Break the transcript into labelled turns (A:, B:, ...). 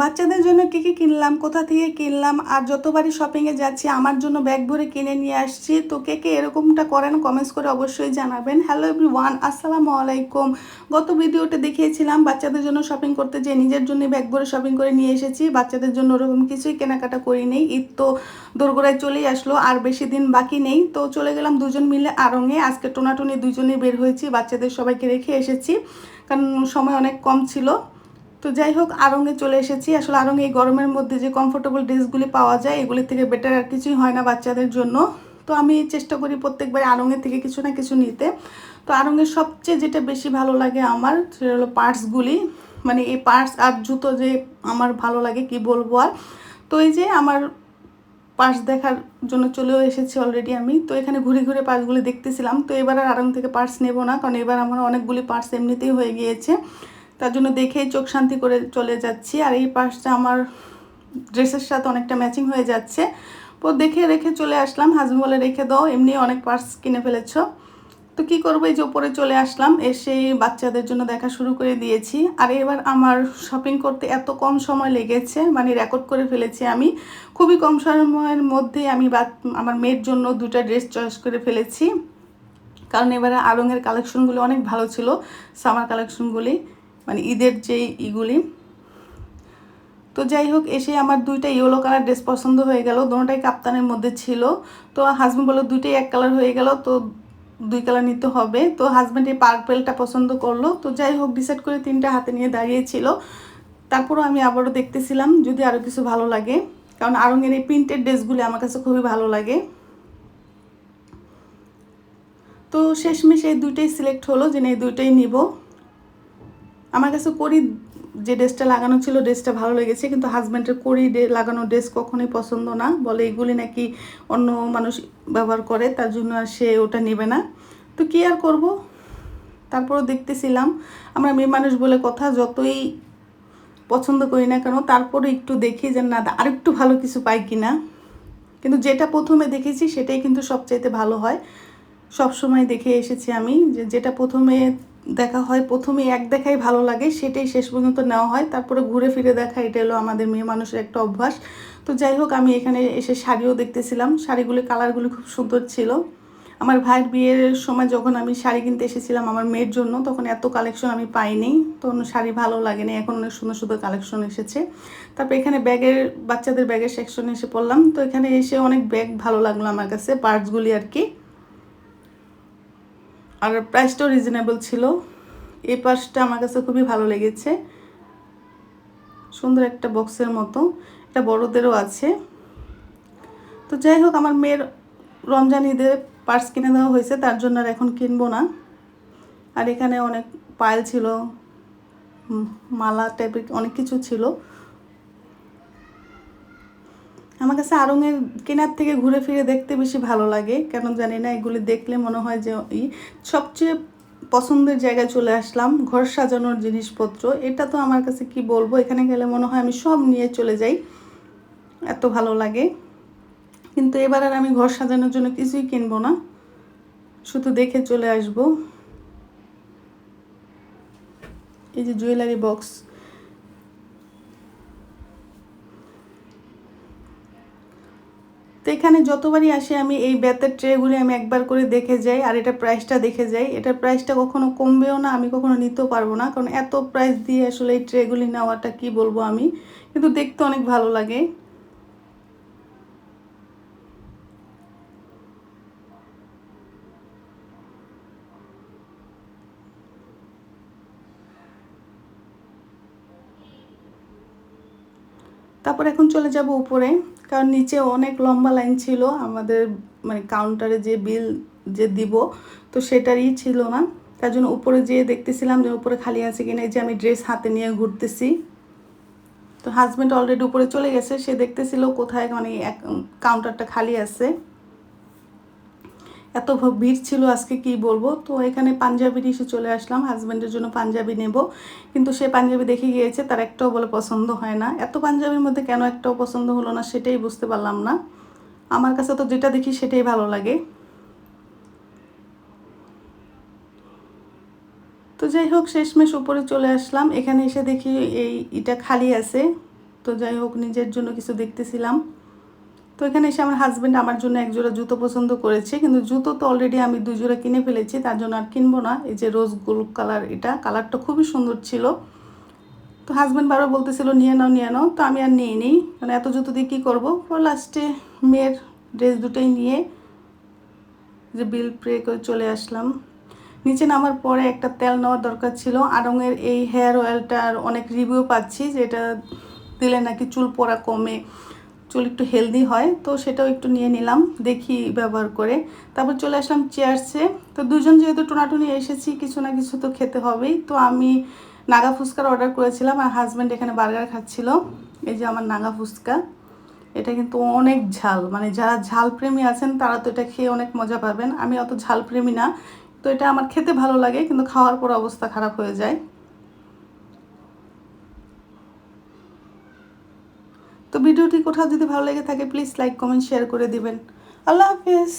A: বাচ্চাদের জন্য কী কী কিনলাম, কোথা থেকে কিনলাম, আর যতবারই শপিংয়ে যাচ্ছি, আমার জন্য ব্যাগ ভরে কিনে নিয়ে আসছি। তো কে কে এরকমটা করেন কমেন্টস করে অবশ্যই জানাবেন। হ্যালো এভরি ওয়ান আসসালামু আলাইকুম। গত ভিডিওটা দেখিয়েছিলাম, বাচ্চাদের জন্য শপিং করতে যে নিজের জন্য ব্যাগ ভরে শপিং করে নিয়ে এসেছি। বাচ্চাদের জন্য ওরকম কিছুই কেনাকাটা করি নেই। ঈদ তো দোরগোড়ায় চলেই আসলো, আর বেশি দিন বাকি নেই। তো চলে গেলাম দুজন মিলে আরঙে আজকে টোনাটুনি দুজনেই বের হয়েছি, বাচ্চাদের সবাইকে রেখে এসেছি। কারণ সময় অনেক কম ছিল। তো যাই হোক আরঙে চলে এসেছি। আসলে আরঙে এই গরমের মধ্যে যে কমফোর্টেবল ড্রেসগুলি পাওয়া যায়, এগুলি থেকে বেটার আর কিছুই হয় না বাচ্চাদের জন্য। তো আমি চেষ্টা করি প্রত্যেকবার আরঙের থেকে কিছু না কিছু নিতে। তো আরঙের সবচেয়ে যেটা বেশি ভালো লাগে আমার, সেটা হলো পার্টসগুলি মানে এই পার্টস আর জুতো যে আমার ভালো লাগে, কি বলব আর? তো এই যে আমার পার্স দেখার জন্য চলেও এসেছি অলরেডি আমি। তো এখানে ঘুরে ঘুরে পার্সগুলি দেখতেছিলাম। তো এবার আর আরাম থেকে পার্স নেব না, কারণ এবার আমার অনেকগুলি পার্স এমনিতেই হয়ে গিয়েছে। তার জন্য দেখেই চোখ শান্তি করে চলে যাচ্ছি। আর এই পার্সটা আমার ড্রেসের সাথে অনেকটা ম্যাচিং হয়ে যাচ্ছে। তো দেখে রেখে চলে আসলাম। হাজব্যান্ড বলে, রেখে দাও, এমনি অনেক পার্স কিনে ফেলেছ। তো কি করব? এই যে ওপরে চলে আসলাম। এসে বাচ্চাদের জন্য দেখা শুরু করে দিয়েছি। আর এবার আমার শপিং করতে এত কম সময় লেগেছে মানে রেকর্ড করে ফেলেছি আমি। খুবই কম সময়ের মধ্যে আমি আমার মেয়ের জন্য দুটা ড্রেস চয়েস করে ফেলেছি। কারণ এবারে আরঙের কালেকশনগুলি অনেক ভালো ছিল সামার কালেকশনগুলি মানে ঈদের যে ইগুলি। তো যাই হোক, এসে আমার দুইটা ইয়েলো কালার ড্রেস পছন্দ হয়ে গেল। দুটাই কাপ্তানের মধ্যে ছিল। তো হাজব্যান্ড বলল, দুইটাই এক কালার হয়ে গেল, তো দুই কালার নিতে হবে। তো হাজব্যান্ড এই পার্পেলটা পছন্দ করল। তো যাই হোক ডিসাইড করে তিনটা হাতে নিয়ে দাঁড়িয়েছিল তারপরও আমি আবারও দেখতেছিলাম, যদি আরও কিছু ভালো লাগে। কারণ আরঙের এই প্রিন্টেড ড্রেসগুলি আমার কাছে খুবই ভালো লাগে। তো শেষমেশ এই দুইটাই সিলেক্ট হলো, যে এই দুইটাই নিব। আমার কাছে করি যে ড্রেসটা লাগানো ছিল ড্রেসটা ভালো লেগেছে, কিন্তু হাজব্যান্ডের করি লাগানো ড্রেস কখনোই পছন্দ না। বলে এগুলি নাকি অন্য মানুষ ব্যবহার করে, তার জন্য আর সে ওটা নেবে না। তো কী আর করব? তারপরও দেখতেছিলাম, আমরা মেয়ে মানুষ বলে কথা যতই পছন্দ করি না কেন তারপরে একটু দেখি যে না, আরেকটু ভালো কিছু পাই কি না কিন্তু যেটা প্রথমে দেখেছি, সেটাই কিন্তু সবচাইতে ভালো হয়। সব সময় দেখে এসেছি আমি যে যেটা প্রথমে দেখা হয় প্রথমে এক দেখাই ভালো লাগে, সেটাই শেষ পর্যন্ত নেওয়া হয়। তারপরে ঘুরে ফিরে দেখা, এটা হলো আমাদের মেয়ে মানুষের একটা অভ্যাস। তো যাই হোক, আমি এখানে এসে শাড়িও দেখতেছিলাম। শাড়িগুলি, কালারগুলি খুব সুন্দর ছিল। আমার ভাইয়ের বিয়ের সময় যখন আমি শাড়ি কিনতে এসেছিলাম আমার মেয়ের জন্য, তখন এত কালেকশন আমি পাইনি। তখন শাড়ি ভালো লাগেনি, এখন অনেক সুন্দর সুন্দর কালেকশন এসেছে। তারপর এখানে ব্যাগের, বাচ্চাদের ব্যাগের সেকশনে এসে পড়লাম। তো এখানে এসে অনেক ব্যাগ ভালো লাগল আমার কাছে পার্টসগুলি আর কি। আর প্রাইসটাও রিজনেবল ছিল। এই পার্সটা আমার কাছে খুবই ভালো লেগেছে। সুন্দর একটা বক্সের মতো। এটা বড়দেরও আছে। তো যাই হোক, আমার মেয়ের রমজান ঈদে পার্স কিনে দেওয়া হয়েছে, তার জন্য আর এখন কিনবো না। আর এখানে অনেক পায়েল ছিল মালা টাইপের অনেক কিছু ছিল। আমার কাছে আরঙের কেনার থেকে ঘুরে ফিরে দেখতে বেশি ভালো লাগে। কেন জানি না, এগুলি দেখলে মনে হয় যে সবচেয়ে পছন্দের জায়গায় চলে আসলাম, ঘর সাজানোর জিনিসপত্র। এটা তো আমার কাছে কি বলব, এখানে গেলে মনে হয় আমি সব নিয়ে চলে যাই। এত ভালো লাগে। কিন্তু এবার আর আমি ঘর সাজানোর জন্য কিছুই কিনবো না। শুধু দেখে চলে আসব। এই যে জুয়েলারি বক্স তো এখানে যতবারই আসে আমি এই বেতের ট্রেগুলি আমি একবার করে দেখে যাই, আর এটা প্রাইসটা দেখে যাই। এটার প্রাইসটা কখনো কমবেও না, আমি কখনো নিতেও পারব না, কারণ এত প্রাইস দিয়ে আসলে এই ট্রেগুলি নেওয়াটা কি বলব আমি? কিন্তু দেখতে অনেক ভালো লাগে। তারপর এখন চলে যাব উপরে, কারণ নিচে অনেক লম্বা লাইন ছিল, আমাদের মানে কাউন্টারে যে বিল যে দিব, তো সেটারই ছিল না। তার জন্য উপরে যেয়ে দেখতেছিলাম যে উপরে খালি আছে কিনা যে আমি ড্রেস হাতে নিয়ে ঘুরতেছি। তো হাজব্যান্ড অলরেডি উপরে চলে গেছে, সে দেখতেছিল কোথায় মানে কাউন্টারটা খালি আছে। এত ভিড় ছিল আজকে কি বলব? তো এখানে পাঞ্জাবি এসে চলে আসলাম। হাজব্যান্ডের জন্য পাঞ্জাবি নেব। কিন্তু সে পাঞ্জাবি দেখে গিয়েছে, তার একটাও বলে পছন্দ হয় না। এত পাঞ্জাবির মধ্যে কেন একটাও পছন্দ হলো না সেটাই বুঝতে পারলাম না। আমার কাছে তো যেটা দেখি সেটাই ভালো লাগে। তো যাই হোক, শেষমেশ উপরে চলে আসলাম। এখানে এসে দেখি এই এটা খালি আছে। তো যাই হোক, নিজের জন্য কিছু দেখতেছিলাম। তো এখানে এসে আমার হাজব্যান্ড আমার জন্য এক জোড়া জুতো পছন্দ করেছে, কিন্তু জুতো তো অলরেডি আমি দুই জোড়া কিনে ফেলেছি, তার জন্য আর কিনবো না। এই যে রোজ গোল্ড কালার এটা কালারটা খুবই সুন্দর ছিল। তো হাজব্যান্ড বারবার বলতেছিল, নিয়ে নাও নিয়ে নাও। তো আমি আর নিয়ে নিই। মানে এত জুতো দিয়ে কী করব? লাস্টে মেয়ের ড্রেস দুটোই নিয়ে যে বিল প্রে করে চলে আসলাম। নিচে নামার পরে একটা তেল নেওয়ার দরকার ছিল। আড়ংয়ের এই হেয়ার অয়েলটার অনেক রিভিউ পাচ্ছি যে এটা দিলে নাকি চুল পড়া কমে। চুল একটু হেলদি হয়, তো সেটাও একটু নিয়ে নিলাম, দেখি ব্যবহার করে। তারপর চলে আসলাম চেয়ারসে তো দুজন যেহেতু টোনাটুনি এসেছি, কিছু না কিছু তো খেতে হবেই। তো আমি নাগা ফুচকার অর্ডার করেছিলাম, আর হাজব্যান্ড এখানে বার্গার খাচ্ছিল। এই যে আমার নাগা ফুচকা, এটা কিন্তু অনেক ঝাল। মানে যারা ঝাল প্রেমী আছেন, তারা তো এটা খেয়ে অনেক মজা পাবেন। আমি অত ঝাল প্রেমী না। তো এটা আমার খেতে ভালো লাগে, কিন্তু খাওয়ার পর অবস্থা খারাপ হয়ে যায়। তো ভিডিওটি কোথাও যদি ভালো লেগে থাকে প্লিজ লাইক কমেন্ট শেয়ার করে দিবেন। আল্লাহ হাফিজ।